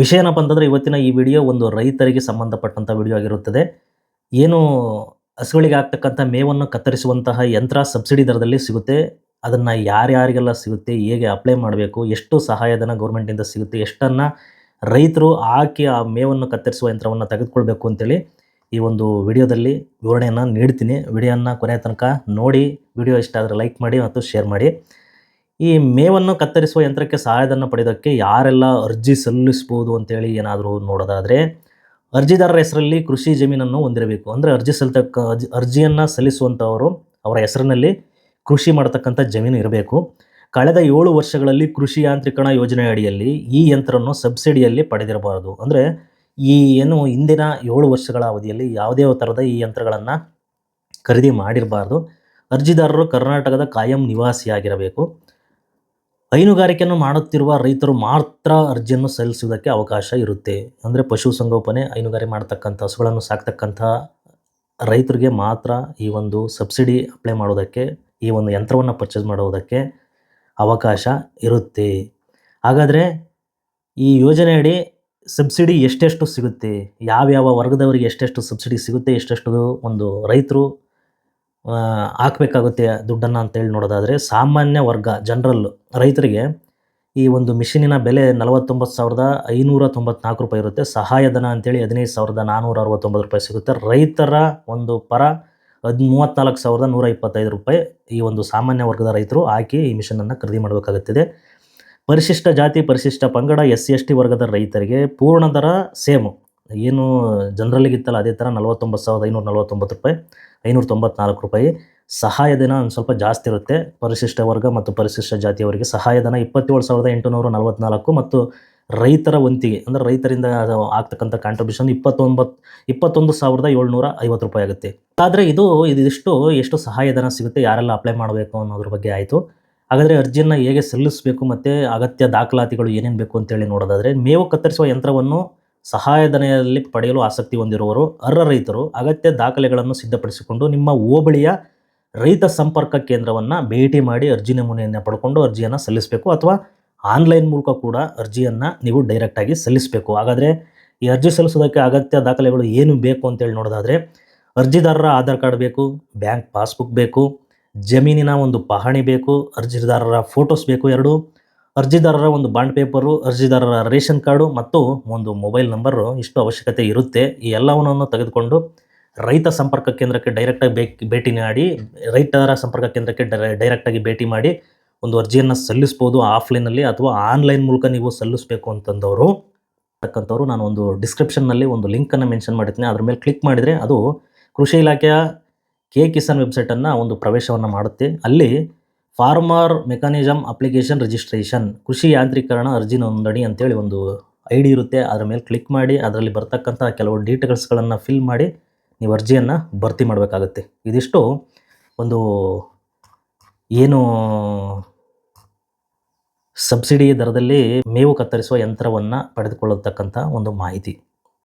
ವಿಷಯ ಏನಪ್ಪ ಅಂತಂದರೆ ಇವತ್ತಿನ ಈ ವಿಡಿಯೋ ಒಂದು ರೈತರಿಗೆ ಸಂಬಂಧಪಟ್ಟಂಥ ವಿಡಿಯೋ ಆಗಿರುತ್ತದೆ. ಏನು ಹಸುಗಳಿಗೆ ಆಗ್ತಕ್ಕಂಥ ಮೇವನ್ನು ಕತ್ತರಿಸುವಂತಹ ಯಂತ್ರ ಸಬ್ಸಿಡಿ ದರದಲ್ಲಿ ಸಿಗುತ್ತೆ. ಅದನ್ನು ಯಾರ್ಯಾರಿಗೆಲ್ಲ ಸಿಗುತ್ತೆ, ಹೇಗೆ ಅಪ್ಲೈ ಮಾಡಬೇಕು, ಎಷ್ಟು ಸಹಾಯಧನ ಗೌರ್ಮೆಂಟಿಂದ ಸಿಗುತ್ತೆ, ಎಷ್ಟನ್ನು ರೈತರು ಹಾಕಿ ಆ ಮೇವನ್ನು ಕತ್ತರಿಸುವ ಯಂತ್ರವನ್ನು ತೆಗೆದುಕೊಳ್ಬೇಕು ಅಂತೇಳಿ ಈ ಒಂದು ವಿಡಿಯೋದಲ್ಲಿ ವಿವರಣೆಯನ್ನು ನೀಡ್ತೀನಿ. ವಿಡಿಯೋನ ಕೊನೆಯ ತನಕ ನೋಡಿ, ವಿಡಿಯೋ ಇಷ್ಟ ಆದರೆ ಲೈಕ್ ಮಾಡಿ ಮತ್ತು ಶೇರ್ ಮಾಡಿ. ಈ ಮೇವನ್ನು ಕತ್ತರಿಸುವ ಯಂತ್ರಕ್ಕೆ ಸಹಾಯಧನ ಪಡೆಯೋದಕ್ಕೆ ಯಾರೆಲ್ಲ ಅರ್ಜಿ ಸಲ್ಲಿಸ್ಬೋದು ಅಂತೇಳಿ ಏನಾದರೂ ನೋಡೋದಾದರೆ, ಅರ್ಜಿದಾರರ ಹೆಸರಲ್ಲಿ ಕೃಷಿ ಜಮೀನನ್ನು ಹೊಂದಿರಬೇಕು. ಅಂದರೆ ಅರ್ಜಿ ಸಲ್ತಕ್ಕ ಅರ್ಜಿ, ಅರ್ಜಿಯನ್ನು ಸಲ್ಲಿಸುವಂಥವರು ಅವರ ಹೆಸರಿನಲ್ಲಿ ಕೃಷಿ ಮಾಡತಕ್ಕಂಥ ಜಮೀನು ಇರಬೇಕು. ಕಳೆದ ಏಳು ವರ್ಷಗಳಲ್ಲಿ ಕೃಷಿ ಯಾಂತ್ರೀಕರಣ ಯೋಜನೆ ಅಡಿಯಲ್ಲಿ ಈ ಯಂತ್ರವನ್ನು ಸಬ್ಸಿಡಿಯಲ್ಲಿ ಪಡೆದಿರಬಾರದು. ಅಂದರೆ ಈ ಏನು ಹಿಂದಿನ ಏಳು ವರ್ಷಗಳ ಅವಧಿಯಲ್ಲಿ ಯಾವುದೇ ಥರದ ಈ ಯಂತ್ರಗಳನ್ನು ಖರೀದಿ ಮಾಡಿರಬಾರ್ದು. ಅರ್ಜಿದಾರರು ಕರ್ನಾಟಕದ ಕಾಯಂ ನಿವಾಸಿಯಾಗಿರಬೇಕು. ಹೈನುಗಾರಿಕೆಯನ್ನು ಮಾಡುತ್ತಿರುವ ರೈತರು ಮಾತ್ರ ಅರ್ಜಿಯನ್ನು ಸಲ್ಲಿಸುವುದಕ್ಕೆ ಅವಕಾಶ ಇರುತ್ತೆ. ಅಂದರೆ ಪಶುಸಂಗೋಪನೆ ಹೈನುಗಾರಿ ಮಾಡ್ತಕ್ಕಂಥ, ಹಸುಗಳನ್ನು ಸಾಕ್ತಕ್ಕಂಥ ರೈತರಿಗೆ ಮಾತ್ರ ಈ ಒಂದು ಸಬ್ಸಿಡಿ ಅಪ್ಲೈ ಮಾಡೋದಕ್ಕೆ, ಈ ಒಂದು ಯಂತ್ರವನ್ನು ಪರ್ಚೇಸ್ ಮಾಡುವುದಕ್ಕೆ ಅವಕಾಶ ಇರುತ್ತೆ. ಹಾಗಾದರೆ ಈ ಯೋಜನೆಯಡಿ ಸಬ್ಸಿಡಿ ಎಷ್ಟೆಷ್ಟು ಸಿಗುತ್ತೆ? ಯಾವ್ಯಾವ ವರ್ಗದವರಿಗೆ ಎಷ್ಟೆಷ್ಟು ಸಬ್ಸಿಡಿ ಸಿಗುತ್ತೆ? ಎಷ್ಟೆಷ್ಟು ಒಂದು ರೈತರು ಹಾಕ್ಬೇಕಾಗುತ್ತೆ ದುಡ್ಡನ್ನು ಅಂತೇಳಿ ನೋಡೋದಾದರೆ ಸಾಮಾನ್ಯ ವರ್ಗ ಜನರಲ್ ರೈತರಿಗೆ ಈ ಒಂದು ಮಿಷಿನಿನ ಬೆಲೆ ನಲವತ್ತೊಂಬತ್ತು ಸಾವಿರದ ಐನೂರ ತೊಂಬತ್ನಾಲ್ಕು ರೂಪಾಯಿ ಇರುತ್ತೆ. ಸಹಾಯಧನ ಅಂತೇಳಿ ಹದಿನೈದು ಸಾವಿರದ ನಾನ್ನೂರ ಅರವತ್ತೊಂಬತ್ತು ರೂಪಾಯಿ ಸಿಗುತ್ತೆ. ರೈತರ ಒಂದು ಪರ ಹದ್ ಮೂವತ್ತ್ನಾಲ್ಕು ಸಾವಿರದ ನೂರ ಇಪ್ಪತ್ತೈದು ರೂಪಾಯಿ ಈ ಒಂದು ಸಾಮಾನ್ಯ ವರ್ಗದ ರೈತರು ಹಾಕಿ ಈ ಮಿಷನನ್ನು ಖರೀದಿ ಮಾಡಬೇಕಾಗುತ್ತದೆ. ಪರಿಶಿಷ್ಟ ಜಾತಿ, ಪರಿಶಿಷ್ಟ ಪಂಗಡ, ಎಸ್ ಸಿ, ಎಸ್ ಟಿ ವರ್ಗದ ರೈತರಿಗೆ ಪೂರ್ಣ ದರ ಸೇಮು. ಏನು ಜನರಲ್ಲಿಗಿತ್ತಲ್ಲ, ಅದೇ ಥರ ನಲವತ್ತೊಂಬತ್ತು ಸಾವಿರದ ಐನೂರ ನಲವತ್ತೊಂಬತ್ತು ರೂಪಾಯಿ, ಐನೂರ ತೊಂಬತ್ನಾಲ್ಕು ರೂಪಾಯಿ. ಸಹಾಯಧನ ಒಂದು ಸ್ವಲ್ಪ ಜಾಸ್ತಿ ಇರುತ್ತೆ. ಪರಿಶಿಷ್ಟ ವರ್ಗ ಮತ್ತು ಪರಿಶಿಷ್ಟ ಜಾತಿಯವರಿಗೆ ಸಹಾಯಧನ ಇಪ್ಪತ್ತೇಳು ಸಾವಿರದ ಎಂಟುನೂರ ನಲವತ್ನಾಲ್ಕು ಮತ್ತು ರೈತರ ವಂತಿಗೆ, ಅಂದರೆ ರೈತರಿಂದ ಆಗ್ತಕ್ಕಂಥ ಕಾಂಟ್ರಿಬ್ಯೂಷನ್ ಇಪ್ಪತ್ತೊಂಬತ್ತು ಇಪ್ಪತ್ತೊಂದು ಸಾವಿರದ ಏಳ್ನೂರ ಐವತ್ತು ರೂಪಾಯಿ ಆಗುತ್ತೆ. ಆದರೆ ಇದು ಇದಿಷ್ಟು, ಎಷ್ಟು ಸಹಾಯಧನ ಸಿಗುತ್ತೆ, ಯಾರೆಲ್ಲ ಅಪ್ಲೈ ಮಾಡಬೇಕು ಅನ್ನೋದ್ರ ಬಗ್ಗೆ ಆಯಿತು. ಹಾಗಾದರೆ ಅರ್ಜಿಯನ್ನು ಹೇಗೆ ಸಲ್ಲಿಸಬೇಕು ಮತ್ತು ಅಗತ್ಯ ದಾಖಲಾತಿಗಳು ಏನೇನು ಬೇಕು ಅಂತೇಳಿ ನೋಡೋದಾದರೆ, ಮೇವು ಕತ್ತರಿಸುವ ಯಂತ್ರವನ್ನು ಸಹಾಯಧನೆಯಲ್ಲಿ ಪಡೆಯಲು ಆಸಕ್ತಿ ಹೊಂದಿರುವವರು, ಅರ್ಹ ರೈತರು, ಅಗತ್ಯ ದಾಖಲೆಗಳನ್ನು ಸಿದ್ಧಪಡಿಸಿಕೊಂಡು ನಿಮ್ಮ ಹೋಬಳಿಯ ರೈತ ಸಂಪರ್ಕ ಕೇಂದ್ರವನ್ನು ಭೇಟಿ ಮಾಡಿ ಅರ್ಜಿ ನಮೂನೆಯನ್ನು ಪಡ್ಕೊಂಡು ಅರ್ಜಿಯನ್ನು ಸಲ್ಲಿಸಬೇಕು ಅಥವಾ ಆನ್ಲೈನ್ ಮೂಲಕ ಕೂಡ ಅರ್ಜಿಯನ್ನು ನೀವು ಡೈರೆಕ್ಟಾಗಿ ಸಲ್ಲಿಸಬೇಕು. ಹಾಗಾದರೆ ಈ ಅರ್ಜಿ ಸಲ್ಲಿಸೋದಕ್ಕೆ ಅಗತ್ಯ ದಾಖಲೆಗಳು ಏನು ಬೇಕು ಅಂತೇಳಿ ನೋಡೋದಾದರೆ, ಅರ್ಜಿದಾರರ ಆಧಾರ್ ಕಾರ್ಡ್ ಬೇಕು, ಬ್ಯಾಂಕ್ ಪಾಸ್ಬುಕ್ ಬೇಕು, ಜಮೀನಿನ ಒಂದು ಪಹಣಿ ಬೇಕು, ಅರ್ಜಿದಾರರ ಫೋಟೋಸ್ ಬೇಕು ಎರಡು ಅರ್ಜಿದಾರರ ಒಂದು ಬಾಂಡ್ ಪೇಪರು, ಅರ್ಜಿದಾರರ ರೇಷನ್ ಕಾರ್ಡು ಮತ್ತು ಒಂದು ಮೊಬೈಲ್ ನಂಬರು ಇಷ್ಟು ಅವಶ್ಯಕತೆ ಇರುತ್ತೆ. ಈ ಎಲ್ಲವನ್ನು ತೆಗೆದುಕೊಂಡು ರೈತ ಸಂಪರ್ಕ ಕೇಂದ್ರಕ್ಕೆ ಡೈರೆಕ್ಟಾಗಿ ಬೇಕ್, ಭೇಟಿ ನೀಡಿ ರೈತರ ಸಂಪರ್ಕ ಕೇಂದ್ರಕ್ಕೆ ಡೈರೆಕ್ಟಾಗಿ ಭೇಟಿ ಮಾಡಿ ಒಂದು ಅರ್ಜಿಯನ್ನು ಸಲ್ಲಿಸ್ಬೋದು ಆಫ್ಲೈನಲ್ಲಿ ಅಥವಾ ಆನ್ಲೈನ್ ಮೂಲಕ ನೀವು ಸಲ್ಲಿಸಬೇಕು ಅಂತಂದವರು. ತಕ್ಕಂಥವ್ರು ನಾನು ಒಂದು ಡಿಸ್ಕ್ರಿಪ್ಷನ್ನಲ್ಲಿ ಒಂದು ಲಿಂಕನ್ನು ಮೆನ್ಷನ್ ಮಾಡಿರ್ತೀನಿ. ಅದ್ರ ಮೇಲೆ ಕ್ಲಿಕ್ ಮಾಡಿದರೆ ಅದು ಕೃಷಿ ಇಲಾಖೆಯ ಕೆ ಕಿಸಾನ್ ವೆಬ್ಸೈಟನ್ನು ಒಂದು ಪ್ರವೇಶವನ್ನು ಮಾಡುತ್ತೆ. ಅಲ್ಲಿ ಫಾರ್ಮರ್ ಮೆಕಾನಿಸಮ್ ಅಪ್ಲಿಕೇಶನ್ ರಿಜಿಸ್ಟ್ರೇಷನ್. ಕೃಷಿ ಯಾಂತ್ರೀಕರಣ ಅರ್ಜಿ ನೋಂದಣಿ ಅಂತೇಳಿ ಒಂದು ಐ ಡಿ ಇರುತ್ತೆ. ಅದರ ಮೇಲೆ ಕ್ಲಿಕ್ ಮಾಡಿ, ಅದರಲ್ಲಿ ಬರ್ತಕ್ಕಂಥ ಕೆಲವು ಡೀಟೇಲ್ಸ್ಗಳನ್ನು ಫಿಲ್ ಮಾಡಿ ನೀವು ಅರ್ಜಿಯನ್ನು ಭರ್ತಿ ಮಾಡಬೇಕಾಗುತ್ತೆ. ಇದಿಷ್ಟು ಒಂದು ಏನು ಸಬ್ಸಿಡಿ ದರದಲ್ಲಿ ಮೇವು ಕತ್ತರಿಸುವ ಯಂತ್ರವನ್ನು ಪಡೆದುಕೊಳ್ಳತಕ್ಕಂಥ ಒಂದು ಮಾಹಿತಿ.